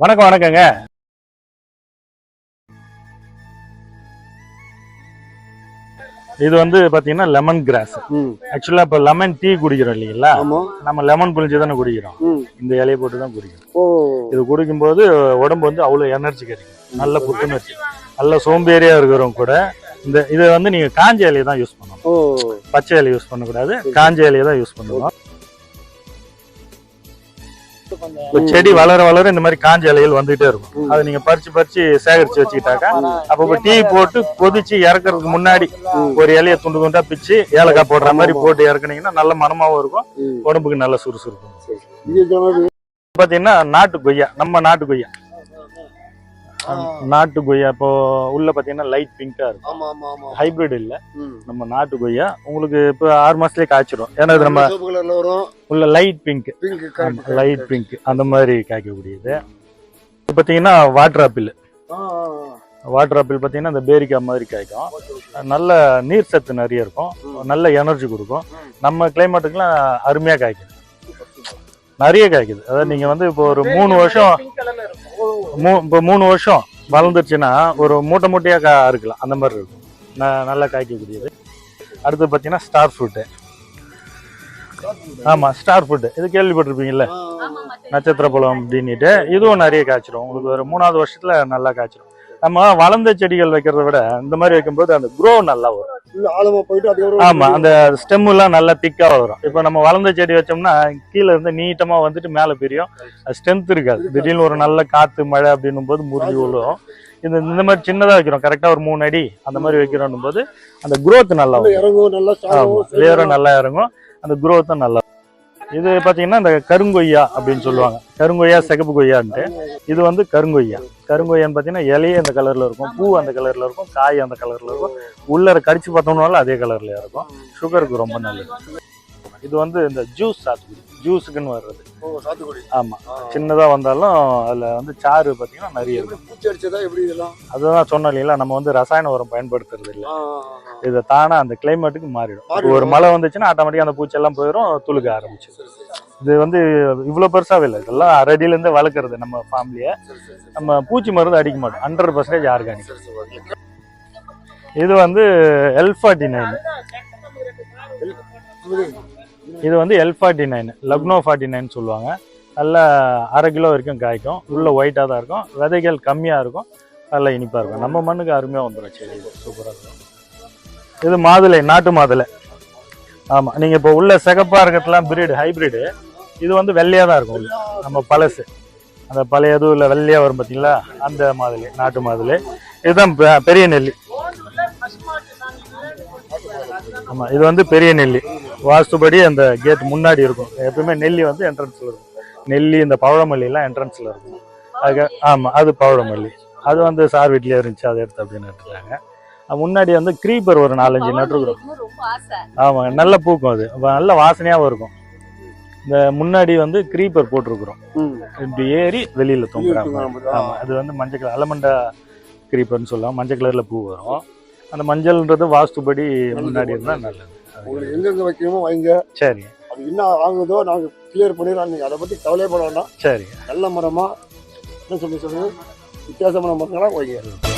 வணக்கம் வணக்கங்க. இது வந்து பாத்தீங்கன்னா லெமன் கிராஸ் ஆக்சுவலா இப்ப லெமன் டீ குடிக்கிறோம் இல்லைங்களா? நம்ம லெமன் புளிஞ்சு தானே குடிக்கிறோம் இந்த இலையை போட்டு தான் குடிக்கிறோம் இது குடிக்கும்போது உடம்பு வந்து அவ்வளவு எனர்ஜி கிடைக்கும். நல்ல புத்துணர்ச்சி. நல்ல சோம்பேறியா இருக்கிறவங்க கூட இந்த இதை வந்து நீங்க காஞ்ச இலையை தான் யூஸ் பண்ணணும். பச்சை இலையை யூஸ் பண்ணக்கூடாது. காஞ்ச இலையை தான் யூஸ் பண்ணணும். இப்ப செடி வளர வளர இந்த மாதிரி காஞ்ச இலைகள் வந்துகிட்டே இருக்கும். அதை நீங்க பறிச்சு பறிச்சு சேகரிச்சு வச்சுக்கிட்டாக்கா அப்போ டீ போட்டு கொதிச்சு இறக்குறதுக்கு முன்னாடி ஒரு இலைய துண்டு துண்டா பிச்சு ஏலக்காய் போடுற மாதிரி போட்டு இறக்குனீங்கன்னா நல்ல மனமாவும் இருக்கும். உடம்புக்கு நல்ல சுறுசுறுக்கும் பாத்தீங்கன்னா நாட்டு கொய்யா நம்ம நாட்டு கொய்யா. நாட்டு கொய்யா இப்போ உள்ள பாத்தீங்கன்னா லைட் பிங்கா இருக்கும். ஹைபிரிட் இல்ல. நம்ம நாட்டு கொய்யா உங்களுக்கு இப்போ ஆறு மாசத்துலயே காய்ச்சிரும். ஏன்னா இது நம்ம உள்ள லைட் பிங்க் லைட் பிங்க் அந்த மாதிரி காய்க்கக்கூடியது. இது பாத்தீங்கன்னா வாட்டர் ஆப்பிள் வாட்டர் ஆப்பிள் பாத்தீங்கன்னா இந்த பேரிக்காய் மாதிரி காய்க்கும். நல்ல நீர் சத்து நிறைய இருக்கும். நல்ல எனர்ஜி கொடுக்கும். நம்ம கிளைமேட்டுக்குலாம் அருமையா காய்க்குது. நிறைய காய்க்குது. அதாவது நீங்க வந்து இப்போ ஒரு மூணு வருஷம் மூ- இப்போ மூணு வருஷம் வளர்ந்துருச்சுன்னா ஒரு மூட்டை மூட்டையா கா இருக்கலாம். அந்த மாதிரி இருக்கும். ந- நல்லா காய்க்கக்கூடியது. அடுத்து பாத்தீங்கன்னா ஸ்டார் ஃப்ரூட்டு ஆமா ஸ்டார் ஃப்ரூட் இது கேள்விப்பட்டிருப்பீங்கல்ல? நட்சத்திர பழம் அப்படின்னுட்டு. இதுவும் நிறைய காய்ச்சிரும். உங்களுக்கு ஒரு மூணாவது வருஷத்துல நல்லா காய்ச்சிரும். நம்ம வளர்ந்த செடிகள் வைக்கிறத விட இந்த மாதிரி வைக்கும்போது அந்த க்ரோ நல்லா வரும். ஆழமா போயிட்டு அதுக்கப்புறம் ஆமா அந்த ஸ்டெம் எல்லாம் நல்லா திக்கா வரும். இப்போ நம்ம வளர்ந்த செடி வச்சோம்னா கீழே இருந்து நீட்டமா வந்துட்டு மேல பிரியும். ஸ்ட்ரென்த் இருக்காது. திடீர்னு ஒரு நல்ல காத்து மழை அப்படின்னும் போது முறிஞ்சு விழும். இந்த இந்த மாதிரி சின்னதா வைக்கிறோம். கரெக்டா ஒரு மூணு அடி அந்த மாதிரி வைக்கிறோம் போது அந்த growth நல்லா இறங்கும் நல்லா வேரும் நல்லா இறங்கும். அந்த growth-உம் நல்லா. இது பார்த்தீங்கன்னா இந்த கருங்கொய்யா அப்படின்னு சொல்லுவாங்க. கருங்கொய்யா சிகப்பு கொய்யான்ட்டு. இது வந்து கருங்கொய்யா. கருங்கொய்யான்னு பார்த்தீங்கன்னா இலையே அந்த கலரில் இருக்கும் பூ அந்த கலரில் இருக்கும் காய் அந்த கலரில் இருக்கும். உள்ளர கடிச்சு பார்த்தோம்னாலும் அதே கலர்ல இருக்கும். சுகருக்கு ரொம்ப நல்லது. இது வந்து இந்த ஜூஸ் சாத்துக்குடி. ஜூஸுக்குன்னு வர்றது. ஓ சாத்துக்குடி. ஆமா. சின்னதா வந்தாலும் அதுல வந்து சாறு பாத்தீங்கன்னா நிறைய இருக்கும். பூச்சி அடிச்சதா எப்படி இதெல்லாம்? அதுதான் சொன்னோம் இல்லைங்களா நம்ம வந்து ரசாயன உரம் பயன்படுத்துறது இல்லை. இதை தானா அந்த கிளைமேட்டுக்கு மாறிடும். ஒரு மழை வந்துச்சுன்னா ஆட்டோமேட்டிக்கா அந்த பூச்செல்லாம் போயிடும் துளுக்க ஆரம்பிச்சு இது வந்து இவ்வளவு பெருசாவே இல்லை. இதெல்லாம் அரடியில இருந்து வளர்க்குறது நம்ம ஃபேமிலிய. நம்ம பூச்சி மருந்து அடிக்க மாட்டோம். Hundred percentage organic. இது வந்து எல் ஃபார்ட்டி நைன் இது வந்து L forty nine Lucknow forty nine சொல்லுவாங்க. நல்லா அரை கிலோ வரைக்கும் காய்க்கும். உள்ளே ஒயிட்டாக தான் இருக்கும். விதைகள் கம்மியாக இருக்கும். நல்லா இனிப்பாக இருக்கும். நம்ம மண்ணுக்கு அருமையாக வந்துடும் செடி. இது சூப்பராக இருக்கும். இது மாதுளை நாட்டு மாதுளை. ஆமாம் நீங்கள் இப்போ உள்ள சிகப்பாக இருக்கிறதுலாம் பிரீடு ஹைபிரிடு இது வந்து வெள்ளையாக தான் இருக்கும் உள்ள. நம்ம பழசு. அந்த பழைய இல்லை வெள்ளையாக வரும் பார்த்தீங்களா அந்த மாதுளை நாட்டு மாதுளை. இதுதான் பெ- பெரிய நெல்லி. ஆமாம் இது வந்து பெரிய நெல்லி. வாஸ்துபடி அந்த கேட் முன்னாடி இருக்கும். எப்பவுமே நெல்லி வந்து என்ட்ரன்ஸ்ல இருக்கும். நெல்லி இந்த பவழமல்லி எல்லாம் என்ட்ரன்ஸ்ல இருக்கும். அதுக்கு ஆமா அது பவழமல்லி. அது வந்து சார் வீட்லயே இருந்துச்சு அதை எடுத்து அப்படின்னு நட்டுருக்காங்க அது முன்னாடி வந்து creeper ஒரு நாலஞ்சு நட்டுருக்குறோம். ஆமாங்க நல்ல பூக்கும் அது. நல்ல வாசனையாவும் இருக்கும். இந்த முன்னாடி வந்து creeper போட்டிருக்கிறோம். இப்படி ஏறி வெளியில தொங்குறாங்க. வெளியில ஆமா அது வந்து மஞ்சள் கலர் அலமண்டா creeperன்னு சொல்லுவாங்க. மஞ்சள் கலர்ல பூ வரும். அந்த மஞ்சள்ன்றது வாஸ்துபடி முன்னாடி இருந்தா நல்லது. உங்களுக்கு எங்கெங்க வைக்கணுமோ வைங்க. சரி. அது என்ன ஆகுதோ நாங்க கிளியர் பண்ணிடுறோம் நீங்க அதை பத்தி கவலைப்பட வேண்டாம். சரி. நல்ல மரமா என்ன சொல்லி சொல்லுங்க வித்தியாசமான மரங்களா வைங்க.